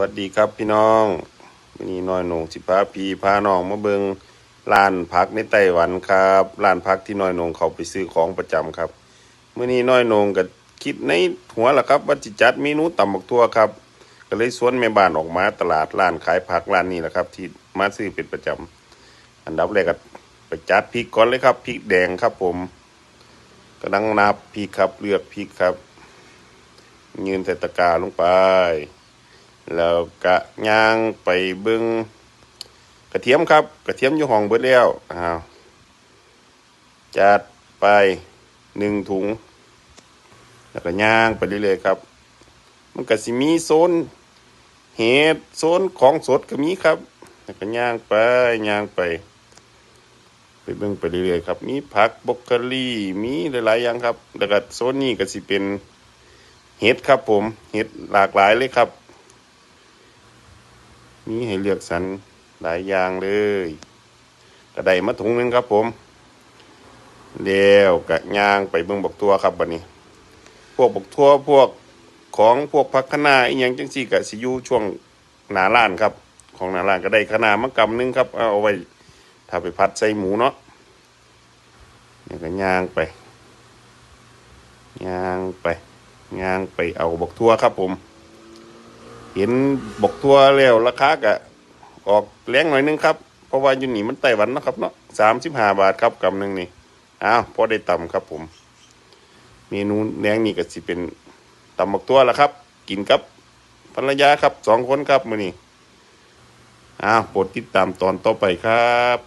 วัสดีครับพี่น้องวันนี้น้อยหนงสิพาพี่พาน้องมาเบิงร้านพักในไต้หวันครับร้านพักที่น้อยหนงเขาไปซื้อของประจำครับเมื่อนี้น้อยหนงก็คิดในหัวละครับว่าจะจัดเมนูตำบักทั่วครับ ก็เลยสวนแม่บ้านออกมาตลาดร้านขายผักร้านนี้แหละครับ ที่มาซื้อเป็นประจำอันดับแรกก็ไปจัดพริกก่อนเลยครับพริกแดงครับผมกำลังนับพริกครับเลือกพริกครับ ยืนใส่ตะกร้าลงไป แล้วก็ย่างไปเบิงกระเทียมครับ กระเทียมอยู่ห้องเบิดแล้วอ้าวจัดไปหนึ่งถุง แล้วก็ย่างไปเรื่อยๆครับ มันก็สิมีโซนเห็ดโซนของสดก็มีครับ แล้วก็ย่างไปย่างไป ไปเบิ่งไปเรื่อยๆครับ มีผักบรอกโคลีมีหลายๆอย่างครับ แล้วก็โซนนี้ก็สิเป็นเห็ดครับผม เห็ดหลากหลายเลยครับ มีให้เลือกสรรหลายอย่างเลยกระไดมาถุงนึงครับผมเดียวกะยางไปเบิ่งบกตัวครับบัดนี้ พวกบกทั่วพวกของพวกพักคะนาอีหยังจังซี่กะสิอยู่ช่วงหนาล้านครับ ของหนาล้านก็ได้คะนามะกำนึงครับเอาไว้ถ้าไปพัดใส่หมูเนาะนี่ก็ยางไปยางไปยางไปเอาบกทั่วครับผม เห็นบกทั่วแล้วราคากะออกแรงหน่อยนึงครับ เพราะว่าอยู่นี่มันไต้หวันนะครับเนาะสามสิบห้าบาทครับกำหนึ่งนี่อ้าวพอได้ต่ำครับผม เมนูแรงนี่ก็สิเป็นตำบกตัวละครับ กินกับภรรยาครับสองคนครับมือนี้อ้าวโปรดติดตามตอนต่อไปครับ